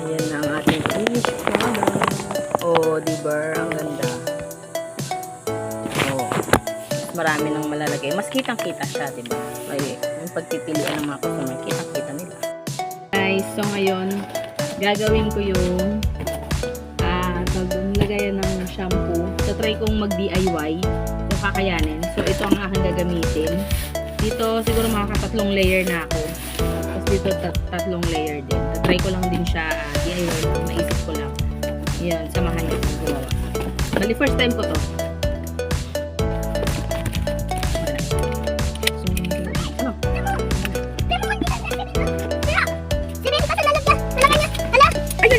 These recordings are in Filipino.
Ayan na ang ating finished product. Oh, di ba? Ang ganda. Oh. Marami nang malalagay. Mas kitang-kita siya, di ba? Ay, yung pagpipilian ng mga customer, kitang-kita nila. Guys, so ngayon, gagawin ko yung ah, lagayan ng shampoo. So, try kong mag-DIY. So, kakayanin. So, ito ang aking gagamitin. Dito, siguro makakatatlong layer na ako. Dito, tat tatlong layer din. Try ko lang din siya ah, DIY lang. Naisip ko lang. Yan, samahan niyo kung gumawa. Bali, first time ko to.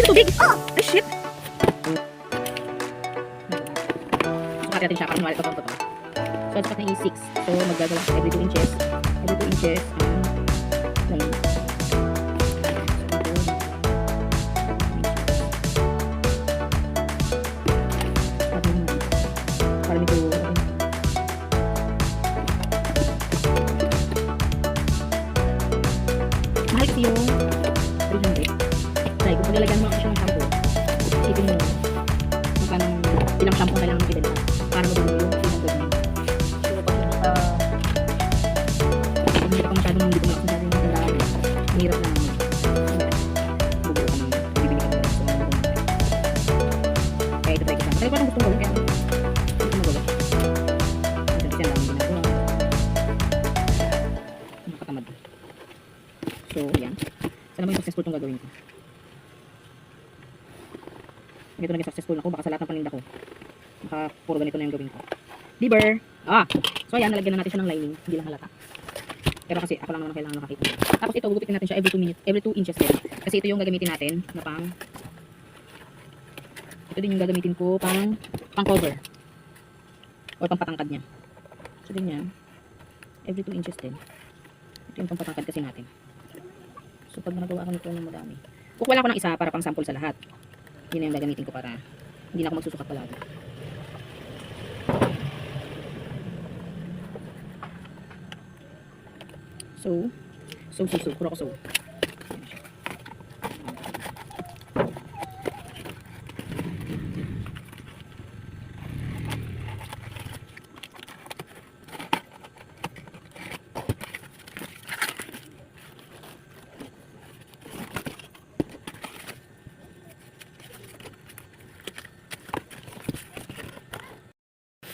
Tubig! Oh! Ay, shit! Sukat natin siya para mawala ito totoo. So, sukat na E6. So, magagawin siya every 2 inches. Every 2 inches. Paano, ilang shampoo lang ang pinili para mabulo yung 300 mo. So, pag hindi ka, hindi ka masyadong hindi ko masyadong yung tindahan, mahirap na naman. Bubuo ka ng, bibili ka ng ng mga Kaya ito try ko lang. Try ko lang gustong gawin, kaya hindi ko magawa. Kasi ang ginagawa. Nakatamad. So, yan. Sana maging successful itong gagawin ko. Ito naging successful ako, baka sa lahat ng paninda ko. Baka puro ganito na yung gawin ko. Liver! Ah! So ayan, nalagyan na natin siya ng lining. Hindi lang halata. Pero kasi ako lang naman ang kailangan nakakita. Tapos ito, gugupitin natin siya every 2 minutes, every 2 inches din. Kasi ito yung gagamitin natin na pang ito din yung gagamitin ko pang pang cover. Or pang patangkad niya. So din yan. Every 2 inches din. Ito yung pang patangkad kasi natin. So pag nagawa ko nito ng madami. Kukuha lang ko ng isa para pang sample sa lahat. Yun na yung gagamitin ko para hindi na ako magsusukat palagi. So, so, so, so, puro ko so.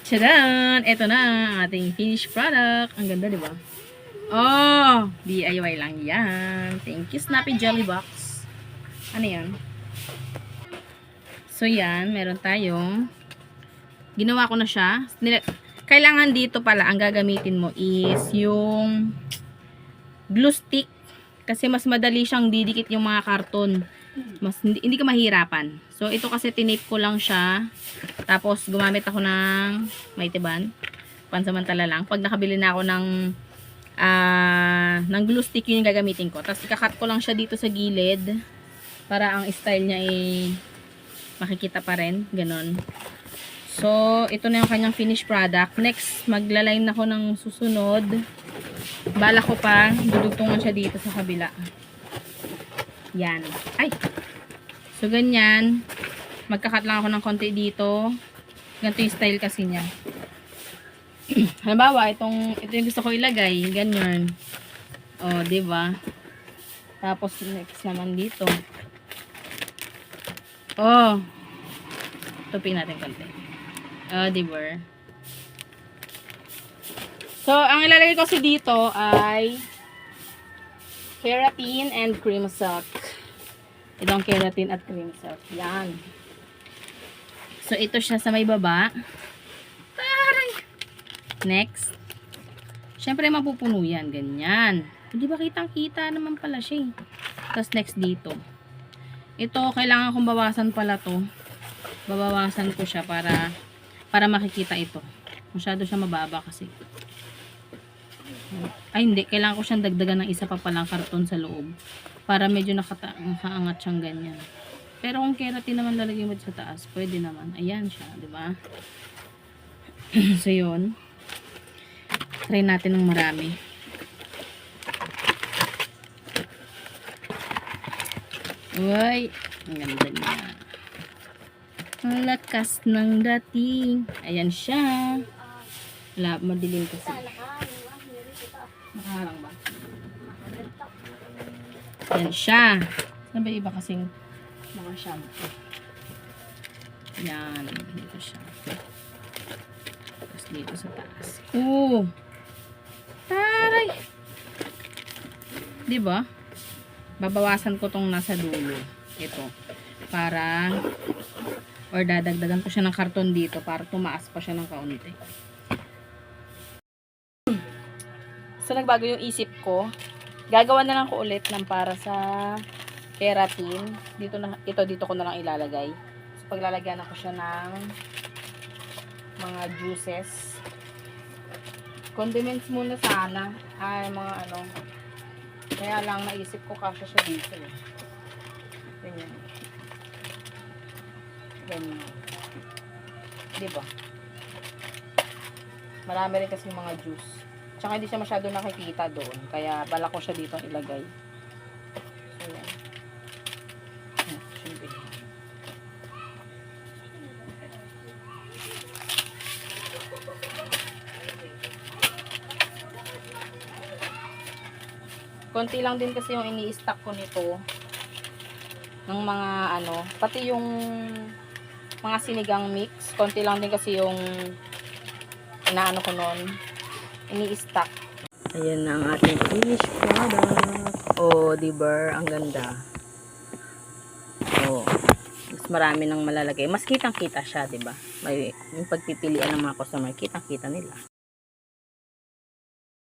Tadaan! Ito na ang ating finished product. Ang ganda, di ba? Oh! DIY lang yan. Thank you, Snappy Jelly Box. Ano yan? So, yan. Meron tayong ginawa ko na siya. Kailangan dito pala, ang gagamitin mo is yung glue stick. Kasi mas madali siyang didikit yung mga karton. Mas, hindi, hindi ka mahirapan. So, ito kasi tinape ko lang siya. Tapos, gumamit ako ng maitiban. Pansamantala lang. Pag nakabili na ako ng ah ng glue stick yun yung gagamitin ko. Tapos, ikakat ko lang siya dito sa gilid. Para ang style niya ay makikita pa rin. Ganon. So, ito na yung kanyang finished product. Next, maglaline ako ng susunod. Bala ko pa, dudugtungan siya dito sa kabila. Yan. Ay! So, ganyan. Magkakat lang ako ng konti dito. Ganito yung style kasi niya. Halimbawa, itong, ito yung gusto ko ilagay. Ganyan. O, oh, diba? Tapos, next naman dito. Oh. Tupin natin konti. Oh, diba? So, ang ilalagay ko kasi dito ay keratin and cream silk. Ito ang keratin at cream silk. Yan. So, ito siya sa may baba. Taray! Next. Siyempre, mapupuno yan. Ganyan. Hindi ba kitang-kita naman pala siya eh. Tapos, next dito. Ito, kailangan kong bawasan pala to. Babawasan ko siya para para makikita ito. Masyado siya mababa kasi. Ay, hindi. Kailangan ko siyang dagdagan ng isa pa palang karton sa loob. Para medyo nakata nakaangat siyang ganyan. Pero kung keratin naman lalagay mo sa taas, pwede naman. Ayan siya, di ba? so, yun. Try natin ng marami. Uy, ang ganda niya. Ang lakas ng dating. Ayan siya. Wala, madilim kasi. Nakaharang ba? Ayan siya. Saan ba iba kasing mga shampoo? Yan. Dito siya. Tapos dito sa taas. Oo. Taray! Di ba? Babawasan ko tong nasa dulo. Ito. Para or dadagdagan ko siya ng karton dito para tumaas pa siya ng kaunti. So, nagbago yung isip ko. Gagawa na lang ko ulit ng para sa keratin. Dito na, ito dito ko na lang ilalagay. So, paglalagyan ako siya ng mga juices. Condiments muna sana. Ay, mga ano. Kaya lang naisip ko kasya siya dito. Eh. Ganyan. Ganyan. Diba? Marami rin kasi mga juice. Tsaka hindi siya masyado nakikita doon. Kaya bala ko siya dito ilagay. Konti lang din kasi yung ini-stack ko nito. Ng mga ano, pati yung mga sinigang mix. Konti lang din kasi yung inaano ko noon. Ini-stack. Ayan na ang ating finished product. Oh, di ba? Ang ganda. Oh. Mas marami nang malalagay. Mas kitang-kita siya, di ba? May yung pagpipilian ng mga customer, kitang-kita nila.